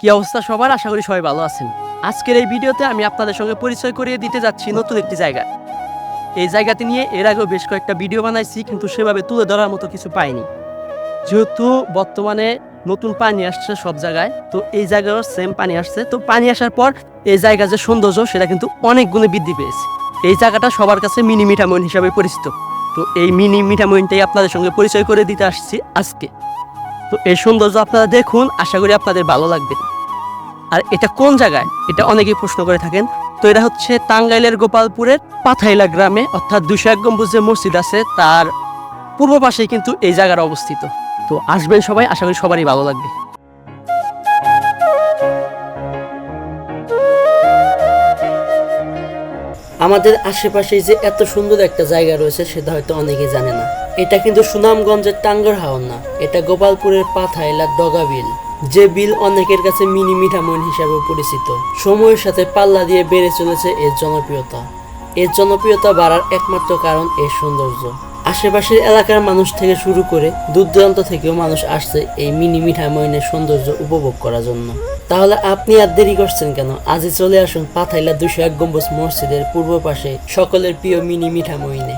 কি অবস্থা সবার? আশা করি সবাই ভালো আছেন। আজকের এই ভিডিওতে আমি আপনাদের সঙ্গে পরিচয় করিয়ে দিতে যাচ্ছি নতুন একটি জায়গা। এই জায়গাতে নিয়ে এর আগেও বেশ কয়েকটা ভিডিও বানাইছি, কিন্তু সেভাবে তুলে ধরার মতো কিছু পাইনি। যেহেতু বর্তমানে নতুন পানি আসছে সব জায়গায়, তো এই জায়গায়ও সেম পানি আসছে। তো পানি আসার পর এই জায়গার যে সৌন্দর্য, সেটা কিন্তু অনেক গুণে বৃদ্ধি পেয়েছে। এই জায়গাটা সবার কাছে মিনি মিঠামইন হিসাবে পরিচিত। তো এই মিনি মিঠামইনটাই আপনাদের সঙ্গে পরিচয় করে দিতে আসছি আজকে। তো এই সৌন্দর্য আপনারা দেখুন, আশা করি আপনাদের ভালো লাগবে। আর এটা কোন জায়গায়? এটা অনেকেই প্রশ্ন করে থাকেন। তো এটা হচ্ছে টাঙ্গাইলের গোপালপুরের পাথাইলা গ্রামে, অর্থাৎ দুশো এক গম্বুজ যে মসজিদ আছে, তার পূর্ব পাশে কিন্তু এই জায়গার অবস্থিত। তো আসবেন সবাই, আশা করি সবারই ভালো লাগবে। আমাদের আশেপাশে যে এত সুন্দর একটা জায়গা রয়েছে, সেটা হয়তো অনেকে জানে না। এটা কিন্তু সুনামগঞ্জের টাঙ্গর হাওন না। এটা গোপালপুরের পাথাইলার ডগা বিল। যে বিল অনেকের কাছে মিনি মিঠামইন হিসাবে পরিচিত। সময়ের সাথে পাল্লা দিয়ে বেড়ে চলেছে এর জনপ্রিয়তা। এর জনপ্রিয়তা বাড়ার একমাত্র কারণ এর সৌন্দর্য। আশেপাশের এলাকার মানুষ থেকে শুরু করে দূর দূরান্ত থেকেও মানুষ আসছে এই মিনি মিঠা ময়নের সৌন্দর্য উপভোগ করার জন্য। তাহলে আপনি আর দেরি করছেন কেন? আজই চলে আসুন পাথাইলা দুশো এক গম্বুজ মসজিদের পূর্ব পাশে সকলের প্রিয় মিনি মিঠামইনে